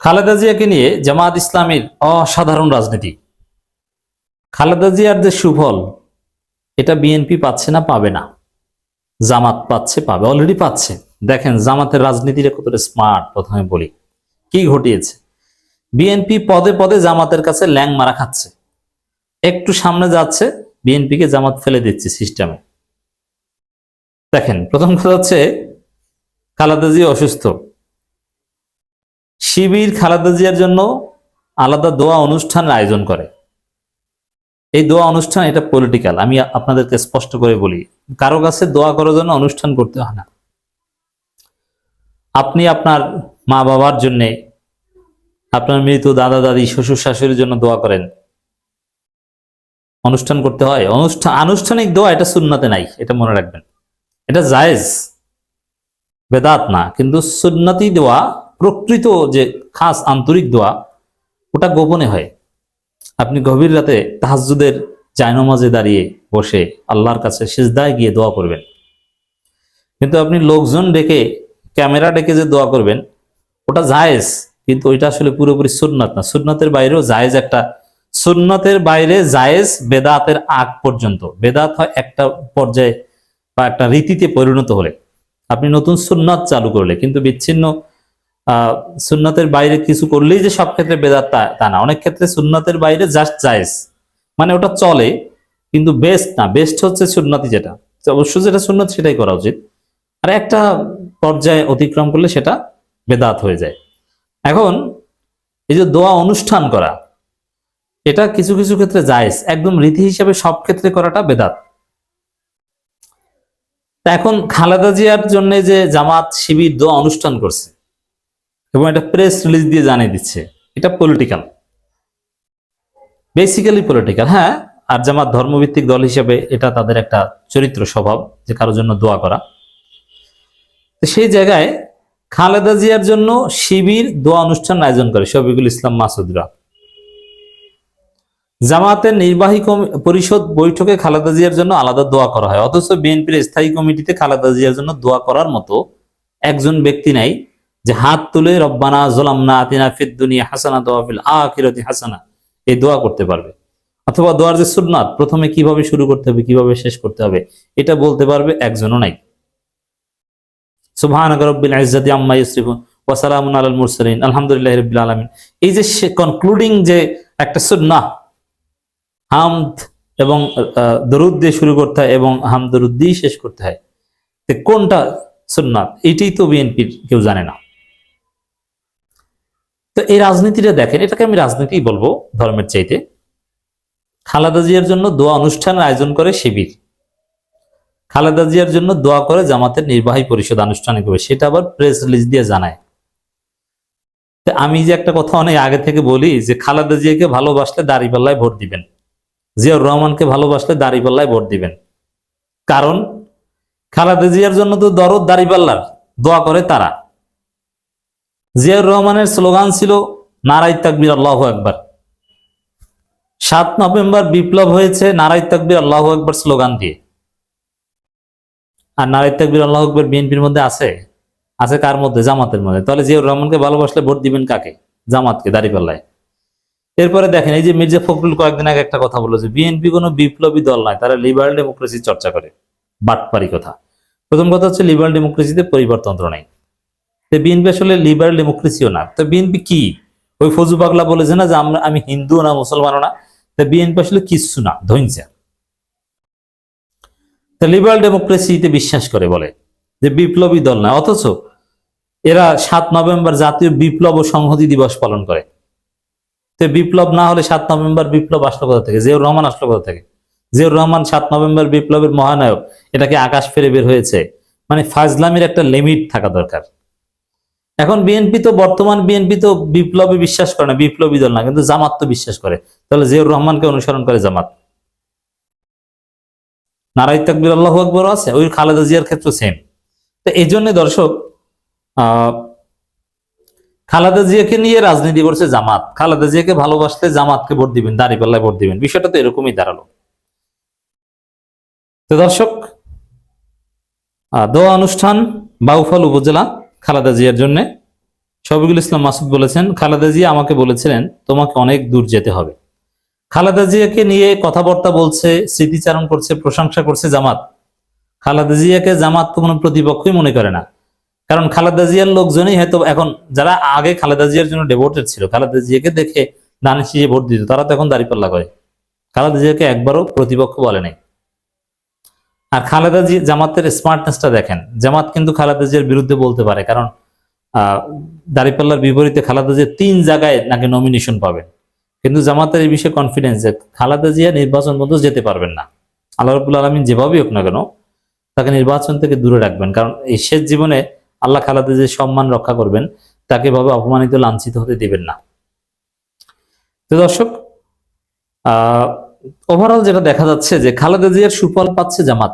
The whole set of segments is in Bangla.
খালেদা জিয়াকে নিয়ে জামাত ইসলামের অসাধারণ রাজনীতি। খালেদা জিয়ার যে সুফল, এটা বিএনপি পাচ্ছে না, পাবে না। জামাত পাচ্ছে, পাবে অলরেডি পাচ্ছে। দেখেন, জামাতের রাজনীতিটা কতটা স্মার্ট প্রথমে বলি। কি ঘটিয়েছে? বিএনপি পদে পদে জামাতের কাছে ল্যাং মারা খাচ্ছে। একটু সামনে যাচ্ছে, বিএনপিকে জামাত ফেলে দিচ্ছে সিস্টেমে দেখেন, প্রথম কথা হচ্ছে, খালেদা জিয়া অসুস্থ। শিবির খালেদা জিয়ার জন্য আলাদা দোয়া অনুষ্ঠানের আয়োজন করে। এই দোয়া অনুষ্ঠান এটা পলিটিক্যাল আমি আপনাদেরকে স্পষ্ট করে বলি। কারও কাছে দোয়া করার জন্য অনুষ্ঠান করতে হয় না। আপনি আপনার মা বাবার জন্যে আপনার মৃত দাদা, দাদি, শ্বশুর, শাশুড়ির জন্য দোয়া করেন। অনুষ্ঠান করতে হয়। অনুষ্ঠান আনুষ্ঠানিক দোয়া এটা সুন্নাতে নাই, এটা মনে রাখবেন। এটা জায়েজ। বেদাত না, কিন্তু সুন্নতি দোয়া প্রকৃত যে খাস আন্তরিক দোয়া, ওটা গোপনে হয়। আপনি গভীর রাতে তাহাজুদের জায়নমাজে দাঁড়িয়ে বসে আল্লাহর কাছে সিজদায় গিয়ে দোয়া করবেন। কিন্তু আপনি লোকজন ডেকে, ক্যামেরা ডেকে যে দোয়া করবেন, ওটা জায়েজ, কিন্তু ওইটা আসলে পুরোপুরি সুন্নাত না। সুন্নতের বাইরেও জায়েজ একটা, সুন্নতের বাইরে জায়েজ বেদাতের আগ পর্যন্ত। বেদাত হয় একটা পর্যায়ে বা একটা রীতিতে পরিণত হলে। আপনি নতুন সুন্নাত চালু করলে, কিন্তু বিচ্ছিন্ন সুন্নাতের বাইরে কিছু করলেই যে সব ক্ষেত্রে বেদাত তা না। অনেক ক্ষেত্রে সুন্নতের বাইরে জাস্ট জায়েজ মানে ওটা চলে, কিন্তু বেস্ট না। বেস্ট হচ্ছে সুন্নতি যেটা। অবশ্য যেটা সুন্নত সেটাই করা উচিত। আর একটা পর্যায়ে অতিক্রম করলে সেটা বেদাত হয়ে যায়। এখন এই যে দোয়া অনুষ্ঠান করা, এটা কিছু কিছু ক্ষেত্রে জায়েজ একদম রীতি হিসাবে সব ক্ষেত্রে করাটা বেদাত। এখন খালেদা জিয়ার জন্য যে জামাত, শিবির, দোয়া অনুষ্ঠান করছে এবং এটা প্রেস রিলিজ দিয়ে জানিয়ে দিচ্ছে। এটা পলিটিক্যাল বেসিক্যালি পলিটিক্যাল হ্যাঁ? আর জামাত ধর্মভিত্তিক দল হিসেবে এটা তাদের একটা চরিত্র স্বভাব, যে কারোর জন্য দোয়া করা। সেই জায়গায় খালেদা জিয়ার জন্য শিবির, দোয়া অনুষ্ঠান আয়োজন করে শফিকুল ইসলাম মাসুদরা। জামাতের নির্বাহী পরিষদ বৈঠকে খালেদা জিয়ার জন্য আলাদা দোয়া করা হয়। অথচ বিএনপির স্থায়ী কমিটিতে খালেদা জিয়ার জন্য দোয়া করার মতো একজন ব্যক্তি নাই। যে হাত তুলে রব্বানা জোলামনা আতিনা ফিদ দুনিয়া হাসানা দোয়াফিল আখিরাতি হাসানা, এই দোয়া করতে পারবে। অথবা দোয়ার যে সুন্নাত, প্রথমে কীভাবে শুরু করতে হবে, কীভাবে শেষ করতে হবে, এটা বলতে পারবে একজনও নাই। এই যে কনক্লুডিং যে একটা হামদ এবং শুরু করতে হয় এবং শেষ করতে হয়। কোনটা সুন্নাত? এটাই তো বিএনপির, কেউ জানে না। তো এই রাজনীতিটা দেখেন, এটাকে আমি রাজনীতি বলব ধর্মের চাইতে। খালেদা জিয়ার জন্য দোয়া অনুষ্ঠানের আয়োজন করে শিবির। খালেদা জিয়ার জন্য দোয়া করে জামাতের নির্বাহী পরিষদ আনুষ্ঠানিকভাবে সেটা আবার প্রেস রিলিজ দিয়ে জানায়। আমি যে একটা কথা অনেক আগে থেকে বলি যে খালেদা জিয়াকে ভালোবাসলে দাড়িপাল্লায় ভোট দিবেন। জিয়াউর রহমানকে ভালোবাসলে দাড়িপাল্লায় ভোট দিবেন। কারণ খালেদা জিয়ার জন্য তো দরদ দাড়িপাল্লার, দোয়া করে তারা। জিয়াউর রহমানের স্লোগান ছিল নারাই তাকবির, আল্লাহ একবার সাত নভেম্বর বিপ্লব হয়েছে নারাই তাকবির, আল্লাহ একবার স্লোগান দিয়ে। আর নারাই তাকবির, আল্লাহ একবার বিএনপির মধ্যে আছে? আছে কার মধ্যে? জামাতের মধ্যে। তাহলে জিয়াউর রহমানকে ভালোবাসলে ভোট দিবেন কাকে? জামাতকে, দাড়িপাল্লায়। এরপরে দেখেন, এই যে মির্জা ফখরুল কয়েকদিন আগে একটা কথা বলেছে, বিএনপি কোনো বিপ্লবী দল নয়, তারা লিবারাল ডেমোক্রেসি চর্চা করে। বাটপারি কথা। প্রথম কথা হচ্ছে, লিবারাল ডেমোক্রেসিতে পরিবর্তন্ত্র নাই। বিএনপি আসলে লিবারাল ডেমোক্রেসিও না। তো বিএনপি কি? ওই ফজু পাগলা বলেছে না যে আমরা, আমি হিন্দু না, মুসলমানও না। তো বিএনপি আসলে কিচ্ছু না ধৈঞ্চা তো লিবারাল ডেমোক্রেসিতে বিশ্বাস করে বলে যে বিপ্লবী দল না। অথচ এরা সাত নভেম্বর জাতীয় বিপ্লব ও সংহতি দিবস পালন করে। তো বিপ্লব না হলে সাত নভেম্বর বিপ্লব আসলো কোথা থেকে? জিয়াউর রহমান আসলো কোথা থেকে? জিয়াউর রহমান সাত নভেম্বর বিপ্লবের মহানায়ক, এটাকে আকাশ ফেরে বের হয়েছে। মানে ফাজলামের একটা লিমিট থাকা দরকার। এখন বিএনপি তো বর্তমান বিএনপি তো বিপ্লবী বিশ্বাস করে না, বিপ্লবী দল না, কিন্তু জামাত তো বিশ্বাস করে। তাহলে জিয়াউর রহমানকে অনুসরণ করে জামাত। নারাই তাকবির আল্লাহ আকবর আছে, ওই খালেদা জিয়ার ক্ষেত্রে সেম তো এই জন্য দর্শক খালেদা জিয়াকে নিয়ে রাজনীতি করছে জামাত। খালেদা জিয়াকে ভালোবাসলে জামাতকে ভোট দিবেন, দাঁড়িপাল্লায় ভোট দিবেন। বিষয়টা তো এরকমই দাঁড়াল। তো দর্শক দোয়া অনুষ্ঠান বাউফল উপজেলা খালেদা জিয়ার জন্য। শফিকুল ইসলাম মাসুদ বলেছেন, খালেদা জিয়া আমাকে বলেছিলেন, তোমাকে অনেক দূর যেতে হবে। খালেদা জিয়াকে নিয়ে কথাবার্তা বলছে, স্মৃতিচারণ করছে, প্রশংসা করছে জামাত। খালাদা জিয়াকে জামাত কোনো প্রতিপক্ষই মনে করে না। কারণ খালেদা জিয়ার লোকজনই হয়তো এখন, যারা আগে খালেদা জিয়ার জন্য ডেভোটেড ছিল, খালেদা জিয়াকে দেখে দানের শীষে ভোট দিত, তারা তো এখন দাঁড়িপাল্লা করে। খালেদা জিয়াকে একবারও প্রতিপক্ষ বলে নাই। আর খালেদা জি জামাতের স্মার্টনেসটা দেখেন। জামাত কিন্তু খালেদা জিয়ার বিরুদ্ধে বলতে পারে, কারণ দাঁড়িপাল্লার বিপরীতে খালেদা জিয়া তিন জায়গায় নাকি নমিনেশন পাবেন। কিন্তু জামাতের এই বিষয়ে কনফিডেন্স যে খালেদা জিয়া নির্বাচন পর্যন্ত যেতে পারবেন না। আল্লাহ রবুল আলমিন যেভাবেই হোক না কেন, তাকে নির্বাচন থেকে দূরে রাখবেন। কারণ এই শেষ জীবনে আল্লাহ খালেদা যে সম্মান রক্ষা করবেন, তাকে ভাবে অপমানিত, লাঞ্ছিত হতে দিবেন না। তো দর্শক আহ ওভারঅল যেটা দেখা যাচ্ছে যে খালেদা জিয়ার সুফল পাচ্ছে জামাত।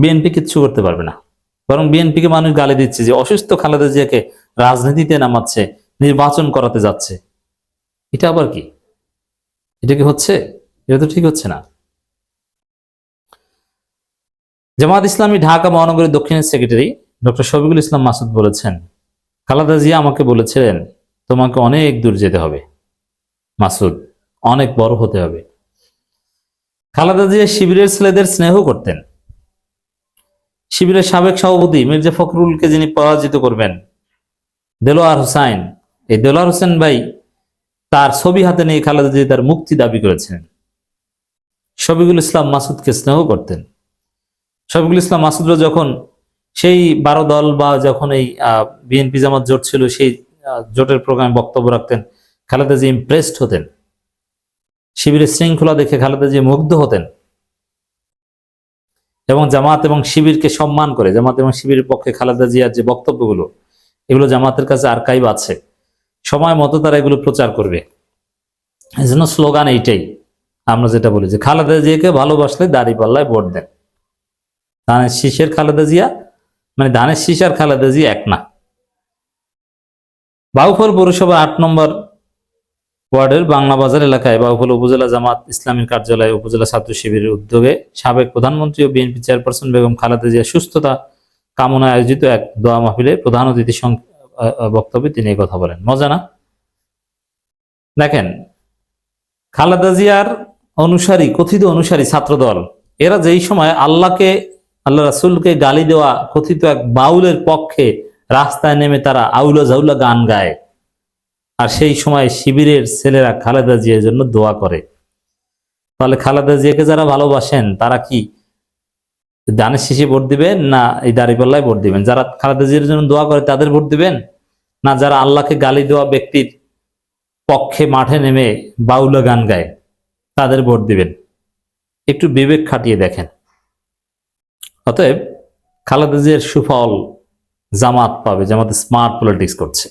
বিএনপি কিচ্ছু করতে পারবে না। বরং বিএনপিকে মানুষ গালি দিচ্ছে যে অসুস্থ খালেদা জিয়াকে রাজনীতিতে নামাচ্ছে, নির্বাচন করাতে যাচ্ছে। এটা আবার কি? এটা কি হচ্ছে? এটা তো ঠিক হচ্ছে না। জামাত ইসলামী ঢাকা মহানগরীর দক্ষিণের সেক্রেটারি ডক্টর শফিকুল ইসলাম মাসুদ বলেছেন, খালেদা জিয়া আমাকে বলেছিলেন, তোমাকে অনেক দূর যেতে হবে। মাসুদ অনেক বড় হতে হবে। খালেদা জিয়া শিবিরের ছেলেদের স্নেহ করতেন। শিবিরের সাবেক সভাপতি মির্জা ফখরুলকে যিনি পরাজিত করবেন, দেলোয়ার হুসাইন এই দেলোয়ার হোসেন ভাই তার ছবি হাতে নিয়ে খালেদা জিয়া তার মুক্তি দাবি করেছিলেন শফিকুল ইসলাম মাসুদকে স্নেহ করতেন। শফিকুল ইসলাম মাসুদরা যখন সেই বারো দল বা যখন এই বিএনপি জামাত জোট ছিল, সেই জোটের প্রোগ্রামে বক্তব্য রাখতেন, খালেদা জি ইমপ্রেসড হতেন। শিবিরের শৃঙ্খলা দেখে খালেদা জি মুগ্ধ হতেন এবং জামাত এবং শিবিরকে সম্মান করে, জামাত এবং শিবিরের পক্ষে খালেদা জিয়ার যে বক্তব্যগুলো, এগুলো জামাতের কাছে আর্কাইভ আছে। সময় মতো তারা এগুলো প্রচার করবে। এই জন্য স্লোগান এইটাই। আমরা যেটা বলি যে খালেদা জিয়াকে ভালোবাসলে দাড়ি পাল্লায় ভোট দেন। ধানের শীষের খালেদা জিয়া মানে ধানের শীষ আর খালেদা জিয়া এক না। বাউফল পৌরসভা আট নম্বর ওয়ার্ডের বাংলা বাজার এলাকায় বাউফল উপজেলা জামাত ইসলামী কার্যালয় উপজেলা ছাত্র শিবিরের উদ্যোগে সাবেক প্রধানমন্ত্রী ও বিএনপি চেয়ারপারসন বেগম খালেদা জিয়া সুস্থতা কামনায় আয়োজিত এক দোয়া মাহফিলে প্রধান অতিথি বক্তব্যে তিনি কথা বলেন। মজা না দেখেন, খালেদা জিয়ার অনুসারী, কথিত অনুসারী ছাত্রদল, এরা যেই সময় আল্লাহকে, আল্লাহ রাসুলকে গালি দেওয়া কথিত এক বাউলের পক্ষে রাস্তায় নেমে তারা আউলা জাউলা গান গায়। আর সেই সময় শিবিরের ছেলেরা খালেদা জিয়ার জন্য দোয়া করে। তাহলে খালেদা জিয়াকে যারা ভালোবাসেন, তারা কি দানের শেষে ভোট দিবেন না এই দাঁড়িপাল্লায় ভোট দিবেন? যারা খালেদা জিয়ার জন্য দোয়া করে, তাদের ভোট দিবেন? না যারা আল্লাহকে গালি দেওয়া ব্যক্তির পক্ষে মাঠে নেমে বাউলা গান গায়, তাদের ভোট দিবেন? একটু বিবেক খাটিয়ে দেখেন। অতএব খালেদা জিয়ার সুফল জামাত পাবে, জামাত স্মার্ট পলিটিক্স করছে।